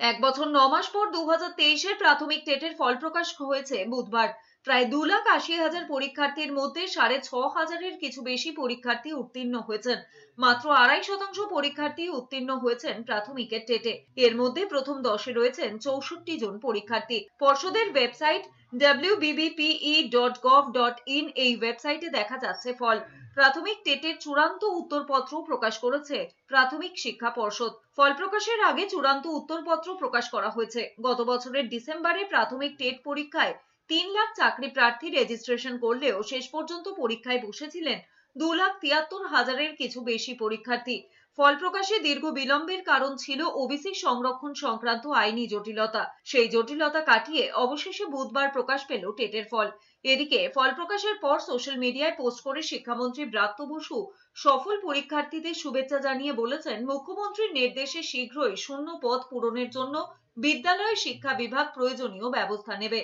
এক বছর ন মাস পর দু হাজার তেইশের প্রাথমিক টেটের ফল প্রকাশ হয়েছে বুধবার। প্রায় দু লাখ আশি হাজার পরীক্ষার্থীর মধ্যে সাড়ে ছ হাজারের কিছু বেশি পরীক্ষার্থী উত্তীর্ণ হয়েছেন। মাত্র আড়াই শতাংশ পরীক্ষার্থী উত্তীর্ণ হয়েছেন প্রাথমিকের টেটে। এর মধ্যে প্রথম দশে রয়েছেন চৌষট্টি জন পরীক্ষার্থী। পর্ষদের ওয়েবসাইট wbbpe.gov.in এই ওয়েবসাইটে দেখা যাচ্ছে ফল। প্রাথমিক টেটের চূড়ান্ত উত্তরপত্র প্রকাশ করেছে প্রাথমিক শিক্ষা পর্ষদ। ফল প্রকাশের আগে চূড়ান্ত উত্তরপত্র প্রকাশ করা হয়েছে। গত বছরের ডিসেম্বরে প্রাথমিক টেট পরীক্ষায় তিন লাখ চাকরি প্রার্থী রেজিস্ট্রেশন করলেও শেষ পর্যন্ত পরীক্ষায় বসেছিলেন দু লাখ তিয়াত্তর হাজারের কিছু বেশি পরীক্ষার্থী। ফল প্রকাশে দীর্ঘ বিলম্বের কারণ ছিল ওবিসি সংরক্ষণ সংক্রান্ত আইনি জটিলতা। সেই জটিলতা কাটিয়ে অবশেষে বুধবার প্রকাশ পেল টেটের ফল। এদিকে ফল প্রকাশের পর সোশ্যাল মিডিয়ায় পোস্ট করে শিক্ষামন্ত্রী ব্রাত্য বসু সফল পরীক্ষার্থীদের শুভেচ্ছা জানিয়ে বলেছেন, মুখ্যমন্ত্রীর নির্দেশে শীঘ্রই শূন্য পদ পূরণের জন্য বিদ্যালয় শিক্ষা বিভাগ প্রয়োজনীয় ব্যবস্থা নেবে।